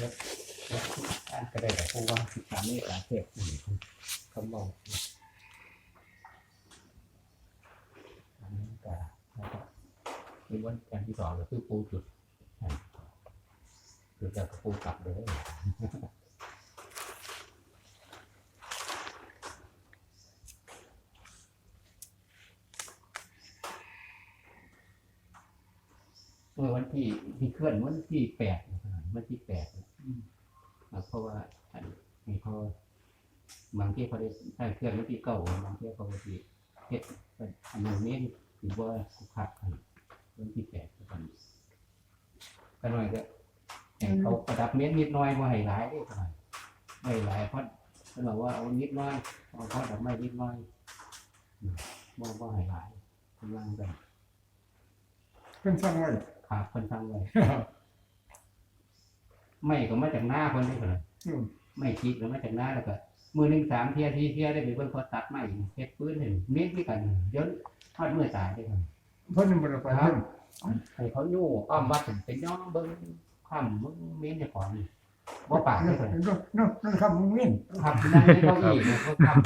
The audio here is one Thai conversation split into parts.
ยกยกอ่านก็ได้แต่ผู้ว่าสิบสามนี่การเทศคำบอกอันนี้ก็มีวันการที่สองก็คือปูจุดจุดจากปูกลับเลยเมื่อวันที่ที่เคลื่อนวันที่แปดวันที่แปด เพราะว่าอันนี้เขาบางที่เขาได้ได้เคลื่อนวันที่เก้าบางที่เขาก็ที่เฮ็ดเป็นอันนี้ถือว่าคุกคักกันวันที่แปดกันก็หน่อยก็ให้เขาประดับเม็ดนิดหน้อยว่าให้หลายได้ขนาดไม่หลายเพราะเราว่าเอานิดน้อยเอาเพราะดอกไม้นิดน้อยอืมบ่บ่ให้หลายกำลังกันเพิ่นสร้างไว้ขาดคนทำเลย ไม่ก็มาจากหน้าคนนี้คนละอืมไม่คิดก็มาจากหน้าแล้วก็มือหนึ่งสามเทียที่เทียได้ไปเบิ่งเขาตัดไม้เฮ็ดปืนเห็นเม็ดที่กันเดี๋ย้อนทอดมือตายได้กันเพิ่นบ่ได้ไปเพิ่นให้เขายู่อ้อมวัดเป็นย่องเบิ่งข้ามเบิ่งเม็ดในของนี่บ่ปากได้คนนั่นนั่นนั่นคำมึงเว้นขับนั่งในเก้าอี้เนี่ยเขาขับ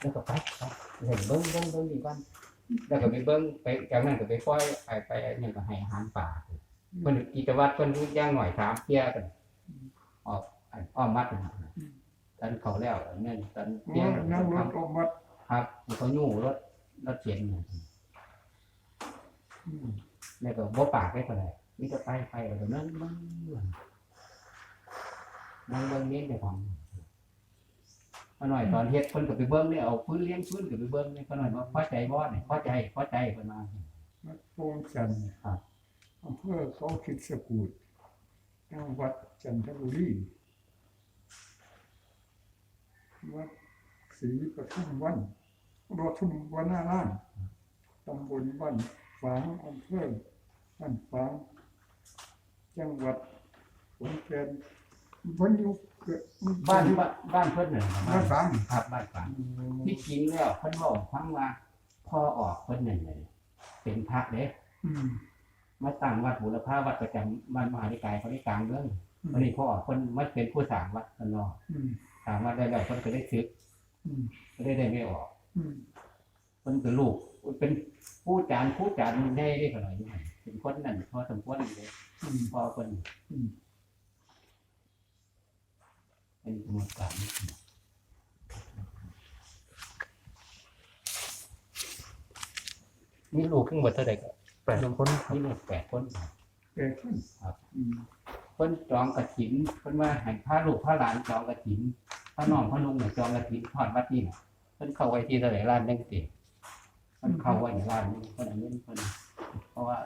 แล้วก็ไปไปเห็นเบิ่งเบิ่งเบิ่งดีก่อนแล้วก็ไปเบิ่งไปจากนั้นก็ไปปล่อยไปไปเนี่ยก็ให้อาหารป่า เพิ่นกิจวัตรเพิ่นรู้อย่างหน่อยถามเที่ยกันออกอันอ้อมมัดนะตอนเขาแล้วอันนั่นตอนเที่ยโอ้นั่งรถออกวัดครับเขายู่รถรถเขียนอยู่อืมแล้วก็บ่ปากได้เท่าไหร่มีแต่ไปไปแล้วก็นั่งนั่งนั่งเบิ่งเน้นในของเขาหน่อยตอนเฮ็ดเพิ่นก็ไปเบิ่งนี่เอาพื้นเลี้ยงพื้นก็ไปเบิ่งนี่เขาหน่อยว่าพอใจบ่นี่พอใจพอใจเพิ่นมาวัดโป่งจันทร์ครับ อำเภอเขาคิดสกูดจังหวัดจันทบุรี วัดศรีปทุมวันปทุมวนารามตำบลบ้านฝางอำเภอบ้านฝาง จังหวัดขอนแก่นเพิ่นอยู่เกิดบ้านบ้านบ้านเพิ่นน่ะบ้านฝางครับบ้านฝางที่จริงแล้วเพิ่นบอกฟังว่าพ่อออกเพิ่นนั่นเลยเป็นพระเด้อืม มาตั้งวัดบุรพาวัดประจำบ้านมหานิกายเขาได้กลางเรื่องอืมวันนี้พ่อออกเพิ่นมาเป็นผู้สร้างวัดเพิ่นเนาะอืมสร้างวัดได้แล้วเพิ่นก็ได้ซึกอืมก็ได้ได้ไม่ออกอืมเพิ่นเป็นลูกเป็นผู้จานผู้จานได้ได้ขนาดนี้เป็นคนนั่นพอสมควรเลยอืมพ่อเพิ่นอืมเป็นกรรมการมีลูกทั้งหมดเท่าไหร่ก็ แปดคนมีลูกแปดคนเกิดขึ้นครับอืมเพิ่นจองกระถินเพิ่นว่าให้พาลูกพาหลานจองกระถินพาน้องพาลุงเนี่ยจองกระถินทอดวัดนี่น่ะเพิ่นเข้าไว้ที่ตลาดร้านจังซี่เพิ่นเข้าไว้ในร้านนี้เพิ่นเอาเงินเพิ่นเพราะว่า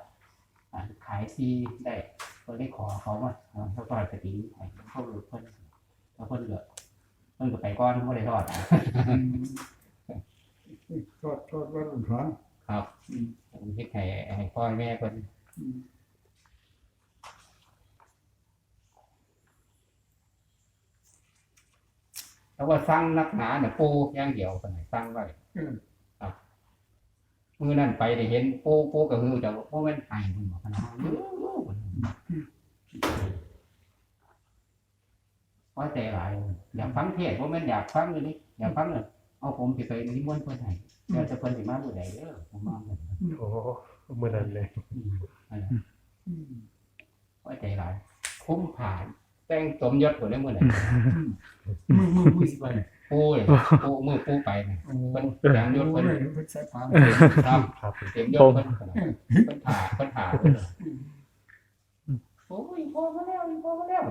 อ่าขายที่ได้เพิ่นได้ขอเขามาอ่าเขาทอดกระถินให้เข้าลูกเพิ่นแล้วเพิ่นก็เพิ่นก็ไปก่อนบ่ได้ทอดอะทอดทอดวัดหลวงพ่อครับ อืม เพิ่นเฮ็ดให้ให้พ่อให้แม่เพิ่นอืมแล้วว่าสั่งนักหนาเนี่ยปูอย่างเดียวเพิ่นให้สั่งไว้เออมือนั่นไปได้เห็นปูปูกับฮือแต่ว่าปูแม่นไห้มันบอกขนาดว่าใจหลายอยากฟังเทศว่าแม่นอยากฟังเลยนี่อยากฟังเลยเอาผมสิไปนิมนต์เพิ่นให้เดี๋ยวจะเพิ่นสิมามื้อใดเด้อผมมาเพิ่น โอ้เมื่อนั้นเลยว่าใจหลายคุ้มผ่านแต่งสมยศผลได้เมื่อไหร่มือมือพูดไปพูดพูปูมือพูดไปมันแต่งยศคนใช้ฟ้าครับเต็มยศคนคนผ่าคนผ่าโอ้ยพอเขาแล้วพอเขาแล้ว